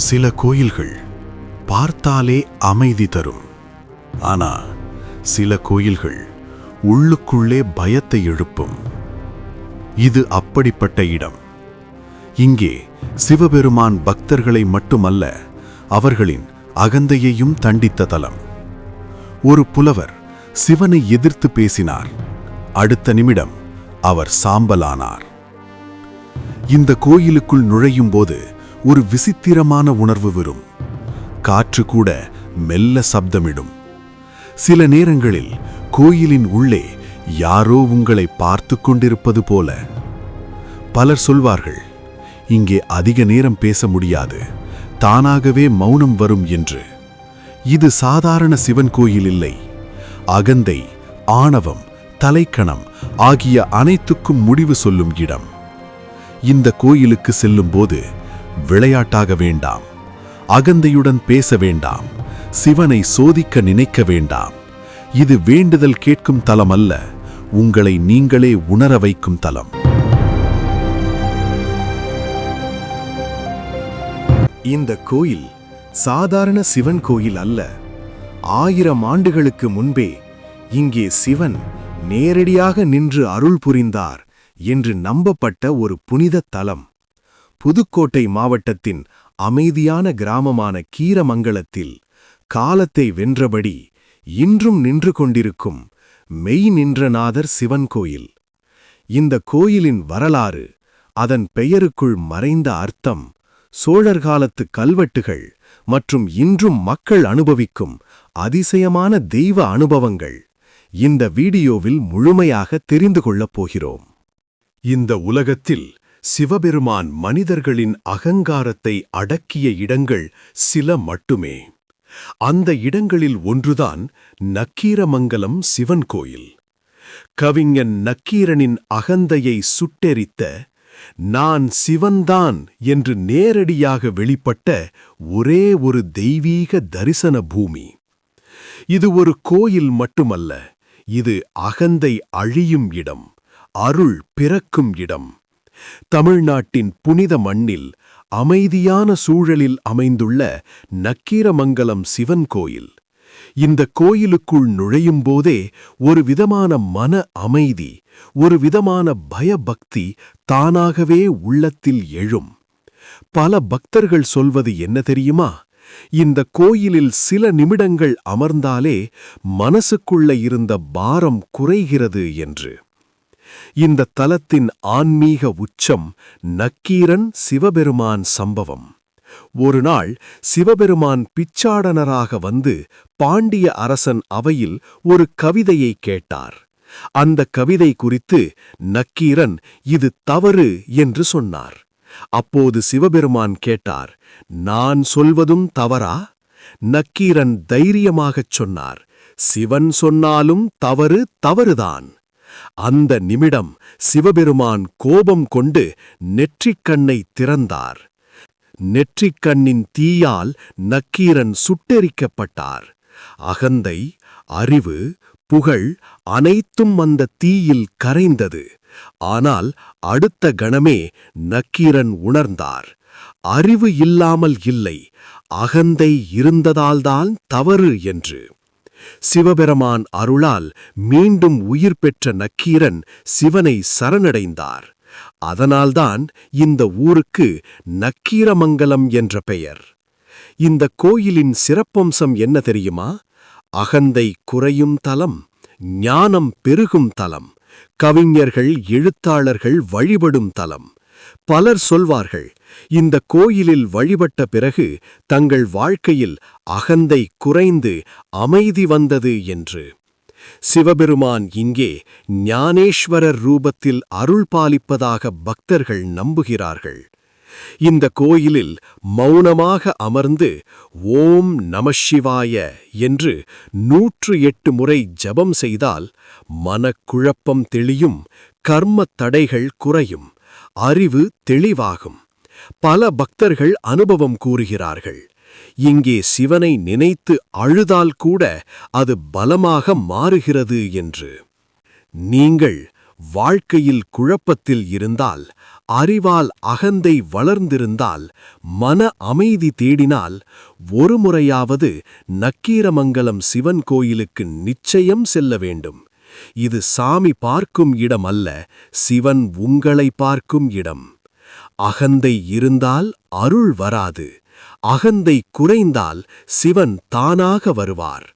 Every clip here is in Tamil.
சில கோயில்கள் பார்த்தாலே அமைதி தரும். ஆனா சில கோயில்கள் உள்ளுக்குள்ளே பயத்தை எழுப்பும். இது அப்படிப்பட்ட இடம். இங்கே சிவபெருமான் பக்தர்களை மட்டுமல்ல அவர்களின் அகந்தையையும் தண்டித்த தலம். ஒரு புலவர் சிவனை எதிர்த்து பேசினார். அடுத்த நிமிடம் அவர் சாம்பலானார். இந்த கோயிலுக்குள் நுழையும் போது ஒரு விசித்திரமான உணர்வு வரும். காற்று கூட மெல்ல சப்தமிடும். சில நேரங்களில் கோயிலின் உள்ளே யாரோ உங்களை பார்த்து கொண்டிருப்பது போல. பலர் சொல்வார்கள் இங்கே அதிக நேரம் பேச முடியாது. தானாகவே மௌனம் வரும் என்று. இது சாதாரண சிவன் கோயில் இல்லை. அகந்தை ஆணவம் தலைக்கணம் ஆகிய அனைத்துக்கும் முடிவு சொல்லும் இடம். இந்த கோயிலுக்கு செல்லும்போது விளையாட்டாக வேண்டாம். அகந்தையுடன் பேச வேண்டாம். சிவனை சோதிக்க நினைக்க வேண்டாம். இது வேண்டுதல் கேட்கும் தலம் அல்ல உங்களை நீங்களே உணர வைக்கும் தலம். இந்த கோயில் சாதாரண சிவன் கோயில் அல்ல. ஆயிரம் ஆண்டுகளுக்கு முன்பே இங்கே சிவன் நேரடியாக நின்று அருள் புரிந்தார் என்று நம்பப்பட்ட ஒரு புனித தலம். புதுக்கோட்டை மாவட்டத்தின் அமைதியான கிராமமான கீரமங்கலத்தில் காலத்தை வென்றபடி இன்றும் நின்று கொண்டிருக்கும் மெய் நின்றநாதர் சிவன் கோயில். இந்த கோயிலின் வரலாறு அதன் பெயருக்குள் மறைந்த அர்த்தம் சோழர் காலத்து கல்வெட்டுகள் மற்றும் இன்றும் மக்கள் அனுபவிக்கும் அதிசயமான தெய்வ அனுபவங்கள் இந்த வீடியோவில் முழுமையாக தெரிந்து கொள்ளப் போகிறோம். இந்த உலகத்தில் சிவபெருமான் மனிதர்களின் அகங்காரத்தை அடக்கிய இடங்கள் சில மட்டுமே. அந்த இடங்களில் ஒன்றுதான் நக்கீரமங்கலம் சிவன் கோயில். கவிஞன் நக்கீரனின் அகந்தையை சுட்டெரித்த நான் சிவன்தான் என்று நேரடியாக வெளிப்பட்ட ஒரே ஒரு தெய்வீக தரிசன பூமி. இது ஒரு கோயில் மட்டுமல்ல இது அகந்தை அழியும் இடம் அருள் பிறக்கும் இடம். தமிழ்நாட்டின் புனித மண்ணில் அமைதியான சூழலில் அமைந்துள்ள நக்கீரமங்கலம் சிவன் கோயில். இந்த கோயிலுக்குள் நுழையும் போதே ஒரு விதமான மன அமைதி ஒரு விதமான பயபக்தி தானாகவே உள்ளத்தில் எழும். பல பக்தர்கள் சொல்வது என்ன தெரியுமா? இந்த கோயிலில் சில நிமிடங்கள் அமர்ந்தாலே மனசுக்குள்ள இருந்த பாரம் குறைகிறது என்று. இந்த தலத்தின் ஆன்மீக உச்சம் நக்கீரன் சிவபெருமான் சம்பவம். ஒரு நாள் சிவபெருமான் பிச்சாடனராக வந்து பாண்டிய அரசன் அவையில் ஒரு கவிதையை கேட்டார். அந்த கவிதை குறித்து நக்கீரன் இது தவறு என்று சொன்னார். அப்போது சிவபெருமான் கேட்டார் நான் சொல்வதும் தவறா? நக்கீரன் தைரியமாகச் சொன்னார் சிவன் சொன்னாலும் தவறு தவறுதான். அந்த நிமிடம் சிவபெருமான் கோபம் கொண்டு நெற்றிக்கண்ணை திறந்தார். நெற்றிக்கண்ணின் தீயால் நக்கீரன் சுட்டெரிக்கப்பட்டார். அகந்தை அறிவு புகழ் அனைத்தும் அந்த தீயில் கரைந்தது. ஆனால் அடுத்த கணமே நக்கீரன் உணர்ந்தார். அறிவு இல்லாமல் இல்லை அகந்தை இருந்ததால்தான் தவறு என்று. சிவபெருமான் அருளால் மீண்டும் உயிர் பெற்ற நக்கீரன் சிவனை சரணடைந்தார். அதனால்தான் இந்த ஊருக்கு நக்கீரமங்கலம் என்ற பெயர். இந்த கோயிலின் சிறப்பம்சம் என்ன தெரியுமா? அகந்தை குறையும் தலம் ஞானம் பெருகும் தலம் கவிஞர்கள் எழுத்தாளர்கள் வழிபடும் தலம். பலர் சொல்வார்கள் இந்த கோயிலில் வழிபட்ட பிறகு தங்கள் வாழ்க்கையில் அகந்தை குறைந்து அமைதி வந்தது என்று. சிவபெருமான் இங்கே ஞானேஸ்வரர் ரூபத்தில் அருள் பாலிப்பதாக பக்தர்கள் நம்புகிறார்கள். இந்த கோயிலில் மௌனமாக அமர்ந்து ஓம் நமசிவாய என்று நூற்று எட்டு முறை ஜபம் செய்தால் மனக்குழப்பம் தெளியும் கர்மத் தடைகள் குறையும் அறிவு தெளிவாகும். பல பக்தர்கள் அனுபவம் கூறுகிறார்கள். இங்கே சிவனை நினைத்து அழுதால் கூட அது பலமாக மாறுகிறது என்று. நீங்கள் வாழ்க்கையில் குழப்பத்தில் இருந்தால் அறிவால் அகந்தை வளர்ந்திருந்தால் மன அமைதி தேடினால் ஒரு முறையாவது நக்கீரமங்கலம் சிவன் கோயிலுக்கு நிச்சயம் செல்ல வேண்டும். இது சாமி பார்க்கும் இடம் அல்ல சிவன் உங்களை பார்க்கும் இடம். அகந்தை இருந்தால் அருள் வராது. அகந்தை குறைந்தால் சிவன் தானாக வருவார்.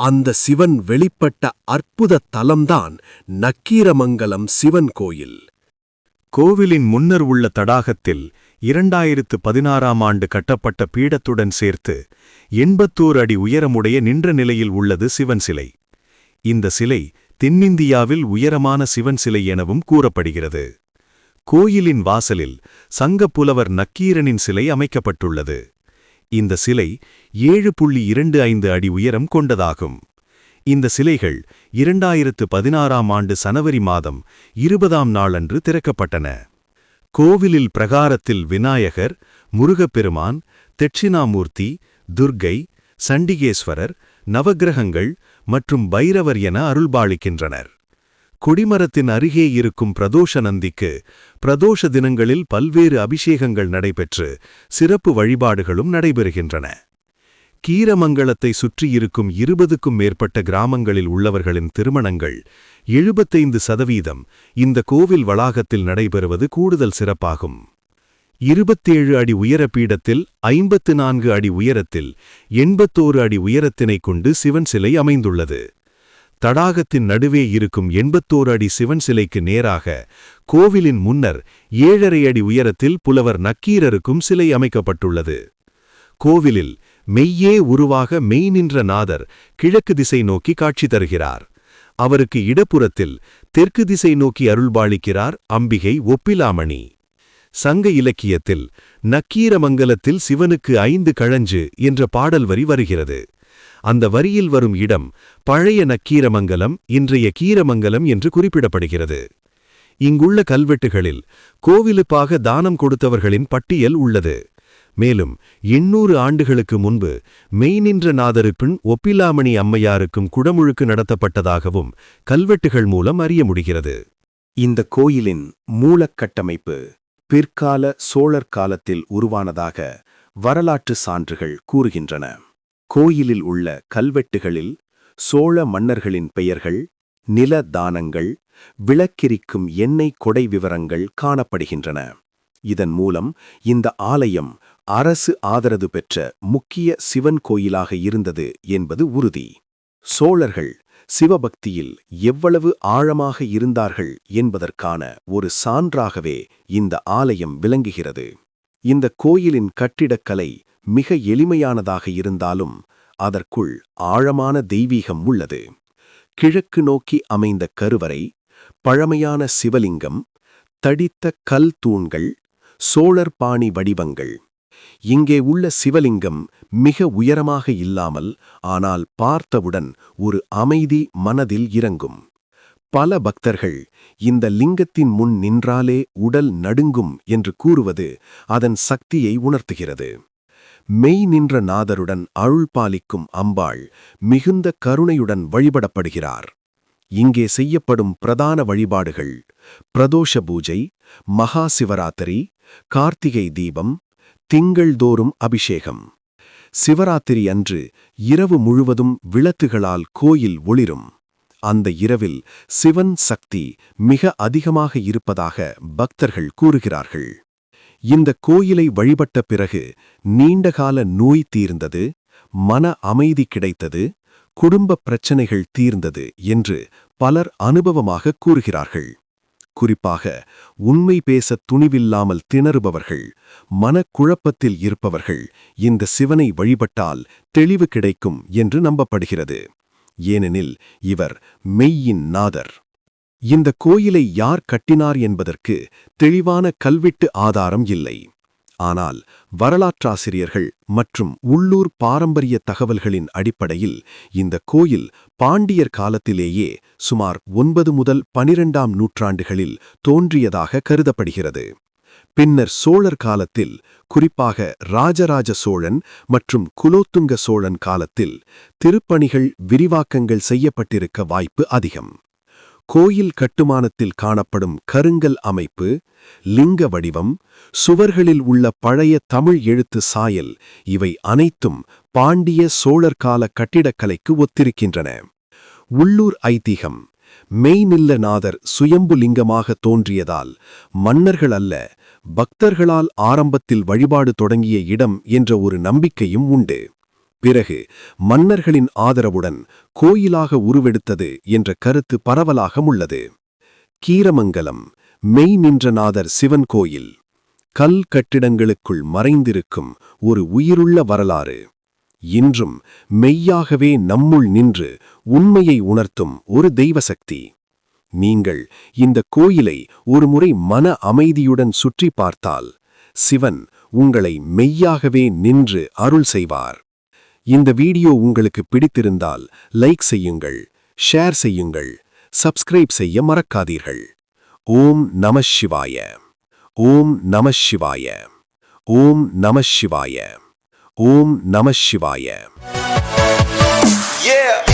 அந்த சிவன் வெளிப்பட்ட அற்புத தலம்தான் நக்கீரமங்கலம் சிவன் கோயில். கோவிலின் முன்னர் உள்ள தடாகத்தில் இரண்டாயிரத்து பதினாறாம் ஆண்டு கட்டப்பட்ட பீடத்துடன் சேர்த்து எண்பத்தோரு அடி உயரமுடைய நின்ற நிலையில் உள்ளது சிவன் சிலை. இந்த சிலை தென்னிந்தியாவில் உயரமான சிவன் சிலை எனவும் கூறப்படுகிறது. கோயிலின் வாசலில் சங்கப்புலவர் நக்கீரனின் சிலை அமைக்கப்பட்டுள்ளது. இந்த சிலை ஏழு புள்ளி இரண்டு ஐந்து அடி உயரம் கொண்டதாகும். இந்த சிலைகள் இரண்டாயிரத்து பதினாறாம் ஆண்டு சனவரி மாதம் இருபதாம் நாளன்று திறக்கப்பட்டன. கோவிலில் பிரகாரத்தில் விநாயகர் முருகப்பெருமான் தெட்சிணாமூர்த்தி துர்க்கை சண்டிகேஸ்வரர் நவக்கிரகங்கள் மற்றும் பைரவர் என அருள்பாளிக்கின்றனர் கொடிமரத்தின் அருகே இருக்கும் பிரதோஷ நந்திக்கு பிரதோஷ தினங்களில் பல்வேறு அபிஷேகங்கள் நடைபெற்று சிறப்பு வழிபாடுகளும் நடைபெறுகின்றன. கீரமங்கலத்தை சுற்றியிருக்கும் இருபதுக்கும் மேற்பட்ட கிராமங்களில் உள்ளவர்களின் திருமணங்கள் எழுபத்தைந்து சதவீதம் இந்த கோவில் வளாகத்தில் நடைபெறுவது கூடுதல் சிறப்பாகும். இருபத்தேழு அடி உயர பீடத்தில் ஐம்பத்து நான்கு அடி உயரத்தில் எண்பத்தோரு அடி உயரத்தினைக் கொண்டு சிவன் சிலை அமைந்துள்ளது. தடாகத்தின் நடுவே இருக்கும் எண்பத்தோரு அடி சிவன் சிலைக்கு நேராக கோவிலின் முன்னர் ஏழரை அடி உயரத்தில் புலவர் நக்கீரருக்கும் சிலை அமைக்கப்பட்டுள்ளது. கோவிலில் மெய்யே உருவாக மெய் நின்ற நாதர் கிழக்கு திசை நோக்கி காட்சி தருகிறார். அவருக்கு இடப்புறத்தில் தெற்கு திசை நோக்கி அருள்பாளிக்கிறார் அம்பிகை ஒப்பிலாமணி. சங்க இலக்கியத்தில் நக்கீரமங்கலத்தில் சிவனுக்கு ஐந்து கழஞ்சு என்ற பாடல் வரி வருகிறது. அந்த வரியில் வரும் இடம் பழைய நக்கீரமங்கலம் இன்றைய கீரமங்கலம் என்று குறிப்பிடப்படுகிறது. இங்குள்ள கல்வெட்டுகளில் கோவிலுப்பாக தானம் கொடுத்தவர்களின் பட்டியல் உள்ளது. மேலும் எண்ணூறு ஆண்டுகளுக்கு முன்பு மெய்நின்ற நாதருப்பின் ஒப்பிலாமணி அம்மையாருக்கும் குடமுழுக்கு நடத்தப்பட்டதாகவும் கல்வெட்டுகள் மூலம் அறிய முடிகிறது. இந்த கோயிலின் மூலக்கட்டமைப்பு பிற்கால சோழர் காலத்தில் உருவானதாக வரலாற்று சான்றுகள் கூறுகின்றன. கோயிலில் உள்ள கல்வெட்டுகளில் சோழ மன்னர்களின் பெயர்கள் நில தானங்கள் விளக்கிரிக்கும் எண்ணெய் கொடை விவரங்கள் காணப்படுகின்றன. இதன் மூலம் இந்த ஆலயம் அரசு ஆதரவு பெற்ற முக்கிய சிவன் கோயிலாக இருந்தது என்பது உறுதி. சோழர்கள் சிவபக்தியில் எவ்வளவு ஆழமாக இருந்தார்கள் என்பதற்கான ஒரு சான்றாகவே இந்த ஆலயம் விளங்குகிறது. இந்த கோயிலின் கட்டிடக்கலை மிக எளிமையானதாக இருந்தாலும் அதற்குள் ஆழமான தெய்வீகம் உள்ளது. கிழக்கு நோக்கி அமைந்த கருவறை பழமையான சிவலிங்கம் தடித்த கல் தூண்கள் சோழர் பாணி வடிவங்கள். இங்கே உள்ள சிவலிங்கம் மிக உயரமாக இல்லாமல் ஆனால் பார்த்தவுடன் ஒரு அமைதி மனதில் இறங்கும். பல பக்தர்கள் இந்த லிங்கத்தின் முன் நின்றாலே உடல் நடுங்கும் என்று கூறுவது அதன் சக்தியை உணர்த்துகிறது. மெய் நின்ற நாதருடன் அருள் பாலிக்கும் அம்பாள் மிகுந்த கருணையுடன் வழிபடப்படுகிறார். இங்கே செய்யப்படும் பிரதான வழிபாடுகள் பிரதோஷ பூஜை மகா சிவராத்திரி கார்த்திகை தீபம் திங்கள்தோறும் அபிஷேகம். சிவராத்திரி அன்று இரவு முழுவதும் விளக்குகளால் கோயில் ஒளிரும். அந்த இரவில் சிவன் சக்தி மிக அதிகமாக இருப்பதாக பக்தர்கள் கூறுகிறார்கள். இந்த கோயிலை வழிபட்ட பிறகு நீண்டகால நோய் தீர்ந்தது மன அமைதி கிடைத்தது குடும்ப பிரச்சனைகள் தீர்ந்தது என்று பலர் அனுபவமாக கூறுகிறார்கள். குறிப்பாக உண்மை பேச துணிவில்லாமல் திணறுபவர்கள் மனக்குழப்பத்தில் இருப்பவர்கள் இந்த சிவனை வழிபட்டால் தெளிவு கிடைக்கும் என்று நம்பப்படுகிறது. ஏனெனில் இவர் மெய்யின் நாதர். இந்த கோயிலை யார் கட்டினார் என்பதற்கு தெளிவான கல்வெட்டு ஆதாரம் இல்லை. ஆனால் வரலாற்றாசிரியர்கள் மற்றும் உள்ளூர் பாரம்பரிய தகவல்களின் அடிப்படையில் இந்த கோயில் பாண்டியர் காலத்திலேயே சுமார் ஒன்பது முதல் பனிரெண்டாம் நூற்றாண்டுகளில் தோன்றியதாக கருதப்படுகிறது. பின்னர் சோழர் காலத்தில் குறிப்பாக ராஜராஜ சோழன் மற்றும் குலோத்துங்க சோழன் காலத்தில் திருப்பணிகள் விரிவாக்கங்கள் செய்யப்பட்டிருக்க வாய்ப்பு அதிகம். கோயில் கட்டுமானத்தில் காணப்படும் கருங்கல் அமைப்பு லிங்க வடிவம் சுவர்களில் உள்ள பழைய தமிழ் எழுத்து சாயல் இவை அனைத்தும் பாண்டிய சோழர் கால கட்டிடக்கலைக்கு ஒத்திருக்கின்றன. உள்ளூர் ஐதீகம் மெய்நில்லநாதர் சுயம்புலிங்கமாக தோன்றியதால் மன்னர்கள் அல்ல பக்தர்களால் ஆரம்பத்தில் வழிபாடு தொடங்கிய இடம் என்ற ஒரு நம்பிக்கையும் உண்டு. பிறகு மன்னர்களின் ஆதரவுடன் கோயிலாக உருவெடுத்தது என்ற கருத்து பரவலாக உள்ளது. கீரமங்கலம் மெய் நின்றநாதர் சிவன் கோயில் கல் கட்டிடங்களுக்குள் மறைந்திருக்கும் ஒரு உயிருள்ள வரலாறு. இன்றும் மெய்யாகவே நம்முள் நின்று உண்மையை உணர்த்தும் ஒரு தெய்வசக்தி. நீங்கள் இந்த கோயிலை ஒருமுறை மன அமைதியுடன் சுற்றி பார்த்தால் சிவன் உங்களை மெய்யாகவே நின்று அருள் செய்வார். இந்த வீடியோ உங்களுக்கு பிடித்திருந்தால் லைக் செய்யுங்கள் ஷேர் செய்யுங்கள் சப்ஸ்கிரைப் செய்ய மறக்காதீர்கள். ஓம் நம சிவாய. ஓம் நம சிவாய. ஓம் நம சிவாய. ஓம் நம சிவாய. Yeah!